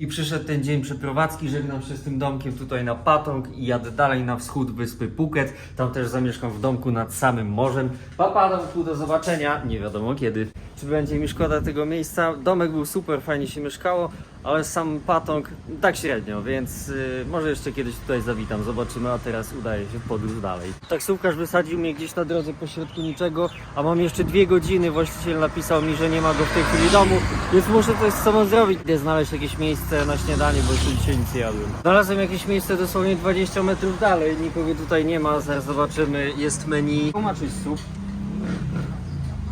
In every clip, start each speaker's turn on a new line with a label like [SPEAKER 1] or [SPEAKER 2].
[SPEAKER 1] I przyszedł ten dzień przeprowadzki, żegnam się z tym domkiem tutaj na Patong i jadę dalej na wschód wyspy Phuket. Tam też zamieszkam w domku nad samym morzem. Papa, domku, do zobaczenia. Nie wiadomo kiedy. Czy będzie mi szkoda tego miejsca? Domek był super, fajnie się mieszkało, ale sam Patong tak średnio, więc y, może jeszcze kiedyś tutaj zawitam. Zobaczymy, a teraz udaje się w podróż dalej. Taksówkarz wysadził mnie gdzieś na drodze pośrodku niczego, a mam jeszcze dwie godziny. Właściciel napisał mi, że nie ma go w tej chwili domu, więc muszę coś z sobą zrobić. Idę znaleźć jakieś miejsce na śniadanie, bo jeszcze dzisiaj nic nie jadłem. Znalazłem jakieś miejsce dosłownie 20 metrów dalej, nikogo tutaj nie ma, zaraz zobaczymy. Jest menu. Pomaczyć sup.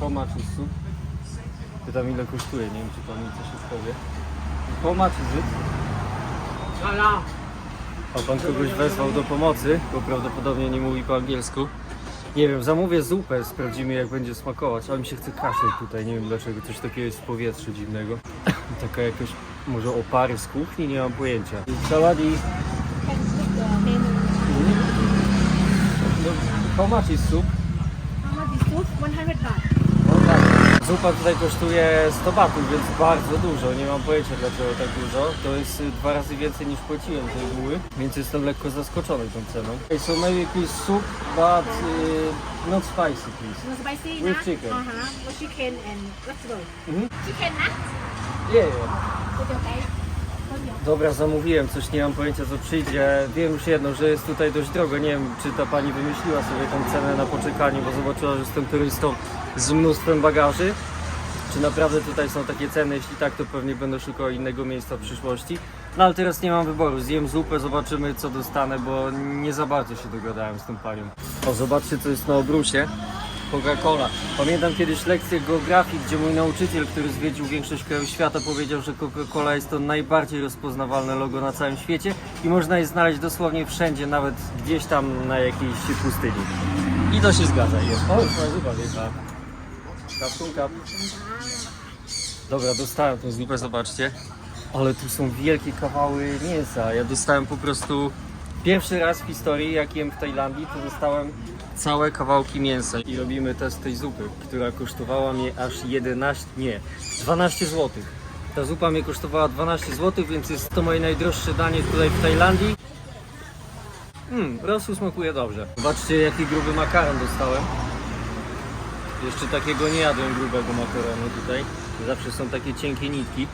[SPEAKER 1] Pomaczyć sup. Pytam ile kosztuje, nie wiem czy pan mi coś powie. Pomaczyć sup. A pan kogoś wezwał do pomocy, bo prawdopodobnie nie mówi po angielsku. Nie wiem, zamówię zupę, sprawdzimy jak będzie smakować, ale mi się chce kaszleć tutaj, nie wiem dlaczego, coś takiego jest w powietrzu dziwnego. Taka jakaś, może opary z kuchni, nie mam pojęcia. Saladi, no, how much is soup?
[SPEAKER 2] How much is soup? 100 baht.
[SPEAKER 1] Zupa tutaj kosztuje 100 batów, więc bardzo dużo. Nie mam pojęcia dlaczego tak dużo. To jest y, dwa razy więcej niż płaciłem tej buły, więc jestem lekko zaskoczony tą ceną. Okay, so maybe please soup, but y, not spicy please.
[SPEAKER 2] No spicy
[SPEAKER 1] With
[SPEAKER 2] na?
[SPEAKER 1] chicken.
[SPEAKER 2] With chicken and vegetable.
[SPEAKER 1] Mhm.
[SPEAKER 2] Chicken na?
[SPEAKER 1] Yeah, yeah.
[SPEAKER 2] Okay?
[SPEAKER 1] Dobra, zamówiłem coś, nie mam pojęcia co przyjdzie. Wiem już jedno, że jest tutaj dość drogo. Nie wiem, czy ta pani wymyśliła sobie tą cenę na poczekanie, bo zobaczyła, że jestem turystą z mnóstwem bagaży. Czy naprawdę tutaj są takie ceny? Jeśli tak, to pewnie będę szukał innego miejsca w przyszłości. No ale teraz nie mam wyboru. Zjem zupę, zobaczymy co dostanę, bo nie za bardzo się dogadałem z tą panią. O, zobaczcie co jest na obrusie. Coca-Cola. Pamiętam kiedyś lekcję geografii, gdzie mój nauczyciel, który zwiedził większość krajów świata, powiedział, że Coca-Cola jest to najbardziej rozpoznawalne logo na całym świecie i można je znaleźć dosłownie wszędzie, nawet gdzieś tam na jakiejś pustyni. I to się zgadza. Jest. O, kap. Dobra, dostałem tą zupę, zobaczcie. Ale tu są wielkie kawały mięsa. Ja dostałem po prostu pierwszy raz w historii, jak jem w Tajlandii, to dostałem całe kawałki mięsa. I robimy test tej zupy, która kosztowała mnie aż 11, nie, 12 zł. Ta zupa mnie kosztowała 12 zł, więc jest to moje najdroższe danie tutaj w Tajlandii. Mmm, rosół smakuje dobrze. Zobaczcie jaki gruby makaron dostałem. Jeszcze takiego nie jadłem grubego makaronu tutaj. Zawsze są takie cienkie nitki.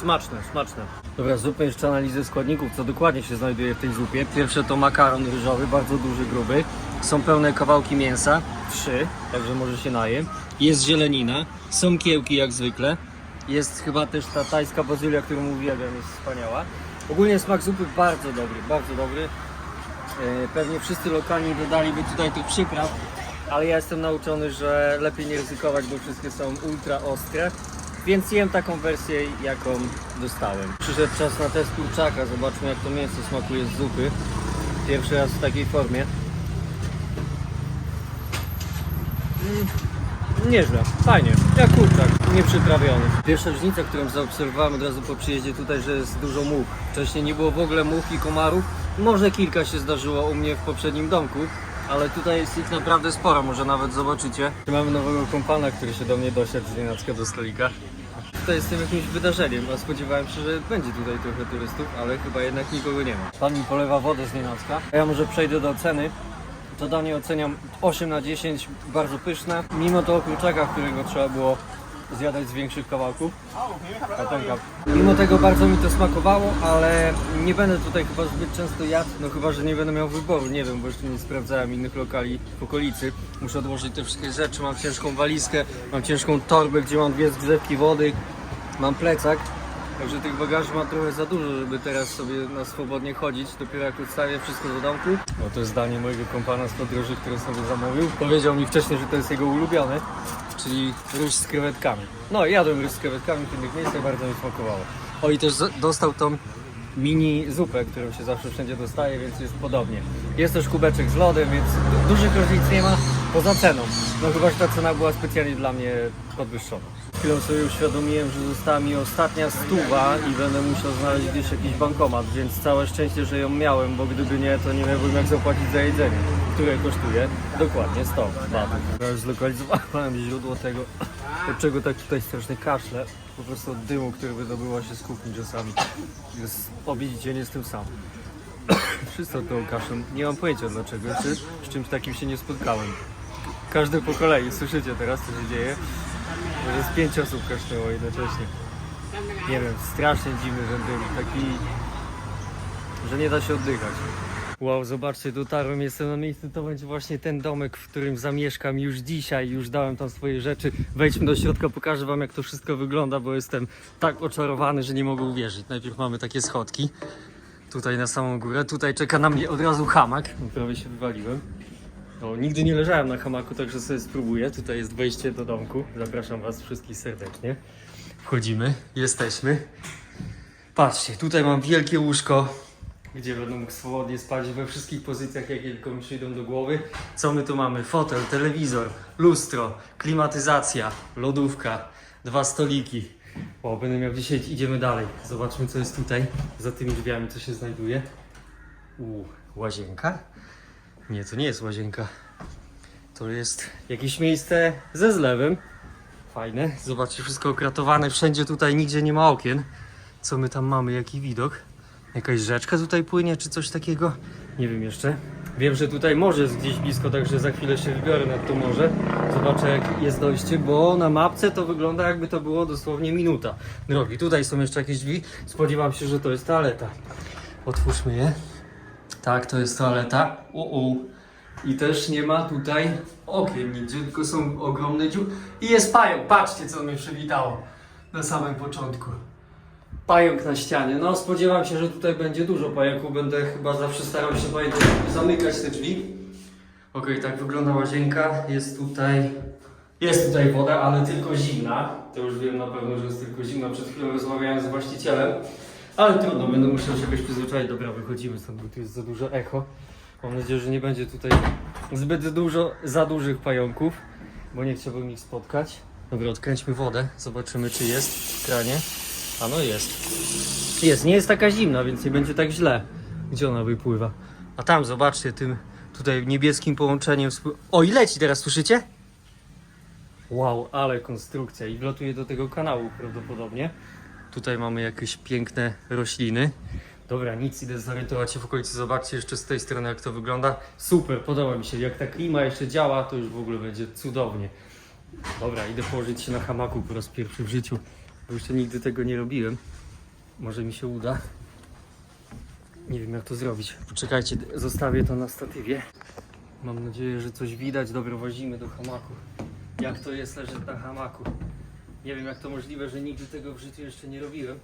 [SPEAKER 1] Smaczne, smaczne. Dobra, zupę jeszcze analizę składników, co dokładnie się znajduje w tej zupie. Pierwsze to makaron ryżowy, bardzo duży, gruby. Są pełne kawałki mięsa, trzy, także może się naje. Jest zielenina, są kiełki jak zwykle. Jest chyba też ta tajska bazylia, którą mówiłem, jest wspaniała. Ogólnie smak zupy bardzo dobry, bardzo dobry. E, Pewnie wszyscy lokalni dodaliby tutaj tych przypraw, ale ja jestem nauczony, że lepiej nie ryzykować, bo wszystkie są ultra ostre. Więc jem taką wersję, jaką dostałem. Przyszedł czas na test kurczaka. Zobaczmy, jak to mięso smakuje z zupy. Pierwszy raz w takiej formie. Mm, Nieźle, fajnie, jak kurczak, nieprzyprawiony. Pierwsza różnica, którą zaobserwowałem od razu po przyjeździe tutaj, że jest dużo much. Wcześniej nie było w ogóle much i komarów. Może kilka się zdarzyło u mnie w poprzednim domku, ale tutaj jest ich naprawdę sporo, może nawet zobaczycie. Mamy nowego kompana, który się do mnie dosiadł z nienacka do stolika. Tutaj jestem jakimś wydarzeniem, a spodziewałem się, że będzie tutaj trochę turystów, ale chyba jednak nikogo nie ma. Pan mi polewa wodę z nienacka. Ja może przejdę do oceny. To danie oceniam 8 na 10, bardzo pyszne. Mimo tego kurczaka, którego trzeba było zjadać z większych kawałków. Katonka. Mimo tego bardzo mi to smakowało, ale nie będę tutaj chyba zbyt często jadł, no chyba, że nie będę miał wyboru, nie wiem, bo jeszcze nie sprawdzałem innych lokali w okolicy. Muszę odłożyć te wszystkie rzeczy, mam ciężką walizkę, mam ciężką torbę, gdzie mam dwie zgrzewki wody, mam plecak. Także tych bagaży mam trochę za dużo, żeby teraz sobie na swobodnie chodzić. Dopiero jak ustawię wszystko do domku. No to jest zdanie mojego kompana z podróży, który sobie zamówił. Powiedział mi wcześniej, że to jest jego ulubione, czyli ryż z krewetkami. No jadłem ryż z krewetkami w innych miejscach, bardzo mi smakowało. O i też dostał tą mini zupę, którą się zawsze wszędzie dostaje, więc jest podobnie. Jest też kubeczek z lodem, więc du- dużych różnic nie ma poza ceną. No chyba, że ta cena była specjalnie dla mnie podwyższona. Chwilą sobie uświadomiłem, że została mi ostatnia stuwa i będę musiał znaleźć gdzieś jakiś bankomat, więc całe szczęście, że ją miałem, bo gdyby nie, to nie miałbym jak zapłacić za jedzenie, które kosztuje dokładnie 100 batów. Już zlokalizowałem źródło tego, od czego tak tutaj strasznie kaszle. po prostu od dymu, który wydobyła się z kuchni czasami. Jest obić nie tym sam. Wszyscy tą kaszą. Nie mam pojęcia dlaczego. Czy z czymś takim się nie spotkałem. Każdy po kolei. Słyszycie teraz, co się dzieje? Że z pięć osób kaszlęło jednocześnie. Nie wiem, strasznie dziwny ten dym. Taki, że nie da się oddychać. Wow, zobaczcie, dotarłem, jestem na miejscu, to będzie właśnie ten domek, w którym zamieszkam już dzisiaj, już dałem tam swoje rzeczy. Wejdźmy do środka, pokażę wam jak to wszystko wygląda, bo jestem tak oczarowany, że nie mogę uwierzyć. Najpierw mamy takie schodki, tutaj na samą górę, tutaj czeka na mnie od razu hamak, prawie się wywaliłem. O, nigdy nie leżałem na hamaku, także sobie spróbuję. Tutaj jest wejście do domku, zapraszam was wszystkich serdecznie. Wchodzimy, jesteśmy. Patrzcie, tutaj mam wielkie łóżko, gdzie będę mógł swobodnie spać we wszystkich pozycjach, jakie tylko mi przyjdą do głowy. Co my tu mamy? Fotel, telewizor, lustro, klimatyzacja, lodówka, dwa stoliki. O, będę miał dzisiaj, idziemy dalej. Zobaczmy, co jest tutaj, za tymi drzwiami, co się znajduje. U, łazienka? Nie, to nie jest łazienka. To jest jakieś miejsce ze zlewem. Fajne. Zobaczcie, wszystko okratowane. Wszędzie tutaj nigdzie nie ma okien. Co my tam mamy? Jaki widok? Jakaś rzeczka tutaj płynie, czy coś takiego? Nie wiem jeszcze. Wiem, że tutaj morze jest gdzieś blisko, także za chwilę się wybiorę nad to morze. Zobaczę, jak jest dojście, bo na mapce to wygląda, jakby to było dosłownie minuta drogi. Tutaj są jeszcze jakieś drzwi. Spodziewam się, że to jest toaleta. Otwórzmy je. Tak, to jest toaleta. U-u. I też nie ma tutaj okien nigdzie, tylko są ogromne dziury. I jest pająk. Patrzcie, co mnie przywitało na samym początku. Pająk na ścianie. No, spodziewam się, że tutaj będzie dużo pająków. Będę chyba zawsze starał się pamiętać, żeby zamykać te drzwi. Okej, tak wygląda łazienka. Jest tutaj. Jest tutaj woda, ale tylko zimna. To już wiem na pewno, że jest tylko zimna. Przed chwilą rozmawiałem z właścicielem. Ale trudno, będę musiał się jakoś przyzwyczaić. Dobra, wychodzimy stąd, bo tu jest za dużo echo. Mam nadzieję, że nie będzie tutaj zbyt dużo za dużych pająków, bo nie chciałbym ich spotkać. Dobra, odkręćmy wodę, zobaczymy czy jest w kranie. A no jest. Jest, nie jest taka zimna, więc nie będzie tak źle. Gdzie ona wypływa? A tam, zobaczcie, tym tutaj niebieskim połączeniem. O, i leci teraz, słyszycie? Wow, ale konstrukcja. I wlatuje do tego kanału prawdopodobnie. Tutaj mamy jakieś piękne rośliny. Dobra, nic, idę zorientować się w okolicy. Zobaczcie jeszcze z tej strony, jak to wygląda. Super, podoba mi się. Jak ta klima jeszcze działa, to już w ogóle będzie cudownie. Dobra, idę położyć się na hamaku po raz pierwszy w życiu, bo jeszcze nigdy tego nie robiłem. Może mi się uda. Nie wiem, jak to zrobić. Poczekajcie, zostawię to na statywie. Mam nadzieję, że coś widać. Dobra, włazimy do hamaku. Jak to jest leżeć na hamaku? Nie wiem, jak to możliwe, że nigdy tego w życiu jeszcze nie robiłem.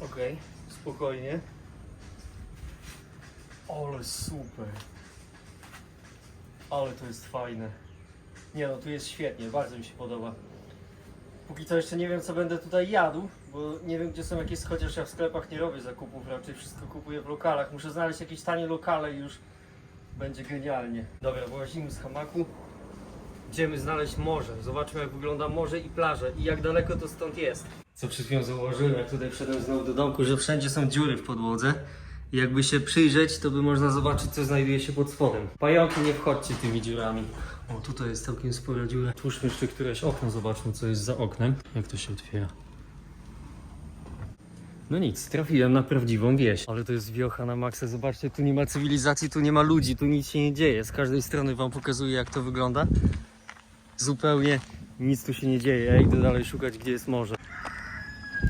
[SPEAKER 1] Okej, spokojnie. Ale super. Ale to jest fajne. Nie no, tu jest świetnie, bardzo mi się podoba. Póki co jeszcze nie wiem, co będę tutaj jadł, bo nie wiem, gdzie są jakieś, chociaż ja w sklepach nie robię zakupów, raczej wszystko kupuję w lokalach. Muszę znaleźć jakieś tanie lokale i już będzie genialnie. Dobra, wyłazimy z hamaku. Idziemy znaleźć morze. Zobaczmy, jak wygląda morze i plaże i jak daleko to stąd jest. Co przed chwilą zauważyłem, jak tutaj wszedłem znowu do domku, że wszędzie są dziury w podłodze. I jakby się przyjrzeć, to by można zobaczyć, co znajduje się pod spodem. Pająki, nie wchodźcie tymi dziurami. O, tutaj jest całkiem spora dziura. Tłuszmy jeszcze któreś okno, zobaczmy, co jest za oknem. Jak to się otwiera. No nic, trafiłem na prawdziwą wieś. Ale to jest wiocha na maksa. Zobaczcie, tu nie ma cywilizacji, tu nie ma ludzi, tu nic się nie dzieje. Z każdej strony wam pokazuję, jak to wygląda. Zupełnie nic tu się nie dzieje. Ja idę dalej szukać, gdzie jest morze.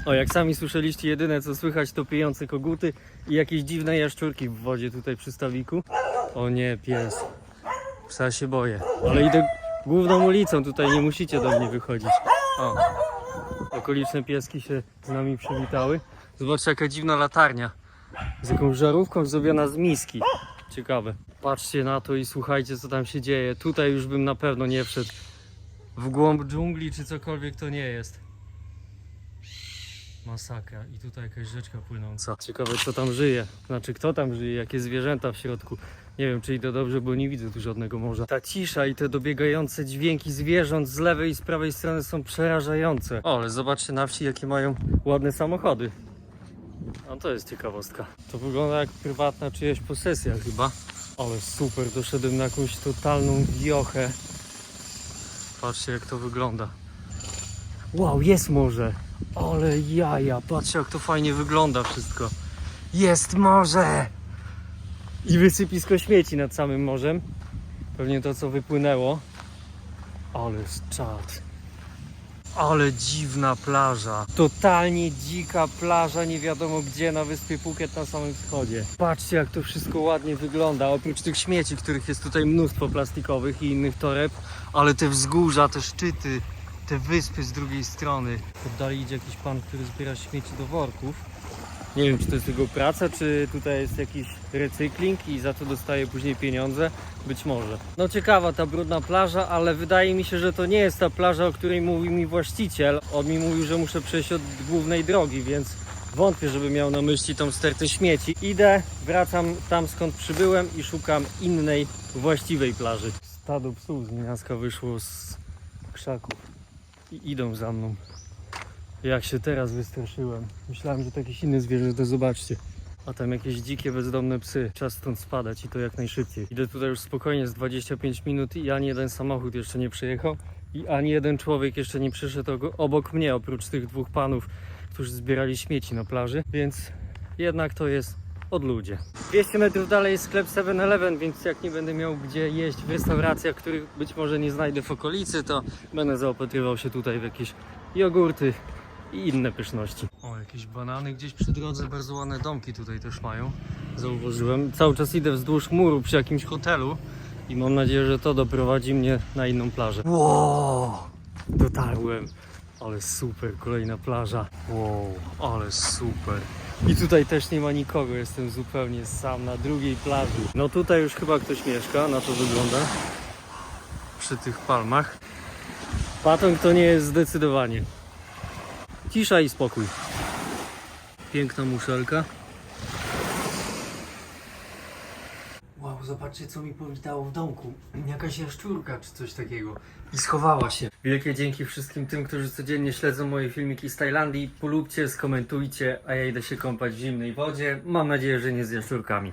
[SPEAKER 1] O, jak sami słyszeliście, jedyne co słychać to pijące koguty i jakieś dziwne jaszczurki w wodzie tutaj przy stawiku. O nie, pies. Psa się boję. Ale idę główną ulicą, tutaj nie musicie do mnie wychodzić. O, okoliczne pieski się z nami przywitały. Zobaczcie, jaka dziwna latarnia. Z jakąś żarówką zrobiona z miski. Ciekawe. Patrzcie na to i słuchajcie, co tam się dzieje. Tutaj już bym na pewno nie wszedł w głąb dżungli, czy cokolwiek to nie jest. Masakra. I tutaj jakaś rzeczka płynąca. Ciekawe, co tam żyje. Znaczy, kto tam żyje, jakie zwierzęta w środku. Nie wiem, czy idę dobrze, bo nie widzę tu żadnego morza. Ta cisza i te dobiegające dźwięki zwierząt z lewej i z prawej strony są przerażające. O, ale zobaczcie na wsi, jakie mają ładne samochody. No to jest ciekawostka. To wygląda jak prywatna czyjaś posesja chyba. Ale super, doszedłem na jakąś totalną wiochę. Patrzcie jak to wygląda. Wow, jest morze. Ale jaja, patrzcie jak to fajnie wygląda wszystko. Jest morze! I wysypisko śmieci nad samym morzem. Pewnie to co wypłynęło. Ale czad. Ale dziwna plaża. Totalnie dzika plaża, nie wiadomo gdzie, na wyspie Phuket na samym wschodzie. Patrzcie jak to wszystko ładnie wygląda. Oprócz tych śmieci, których jest tutaj mnóstwo plastikowych i innych toreb, ale te wzgórza, te szczyty, te wyspy z drugiej strony. Oddali idzie jakiś pan, który zbiera śmieci do worków. Nie wiem, czy to jest jego praca, czy tutaj jest jakiś recykling i za to dostaje później pieniądze. Być może. No ciekawa ta brudna plaża, ale wydaje mi się, że to nie jest ta plaża, o której mówi mi właściciel. On mi mówił, że muszę przejść od głównej drogi, więc wątpię, żeby miał na myśli tą stertę śmieci. Idę, wracam tam skąd przybyłem i szukam innej, właściwej plaży. Stado psów z Miaska wyszło z krzaków i idą za mną. Jak się teraz wystraszyłem. Myślałem, że to jakieś inne zwierzę, to zobaczcie. A tam jakieś dzikie, bezdomne psy. Czas stąd spadać i to jak najszybciej. Idę tutaj już spokojnie z 25 minut i ani jeden samochód jeszcze nie przyjechał. I ani jeden człowiek jeszcze nie przyszedł obok mnie, oprócz tych dwóch panów, którzy zbierali śmieci na plaży. Więc jednak to jest od ludzie. 200 metrów dalej jest sklep 7-Eleven, więc jak nie będę miał gdzie jeść w restauracjach, których być może nie znajdę w okolicy, to będę zaopatrywał się tutaj w jakieś jogurty i inne pyszności. O, jakieś banany gdzieś przy drodze, bardzo ładne domki tutaj też mają. Zauważyłem. Cały czas idę wzdłuż muru przy jakimś hotelu i mam nadzieję, że to doprowadzi mnie na inną plażę. Wow, dotarłem. Ale super, kolejna plaża. Wow, ale super. I tutaj też nie ma nikogo, jestem zupełnie sam na drugiej plaży. No tutaj już chyba ktoś mieszka, na to wygląda. Przy tych palmach. Patong to nie jest zdecydowanie. Cisza i spokój. Piękna muszelka. Wow, zobaczcie co mi powitało w domku. Jakaś jaszczurka czy coś takiego. I schowała się. Wielkie dzięki wszystkim tym, którzy codziennie śledzą moje filmiki z Tajlandii. Polubcie, skomentujcie, a ja idę się kąpać w zimnej wodzie. Mam nadzieję, że nie z jaszczurkami.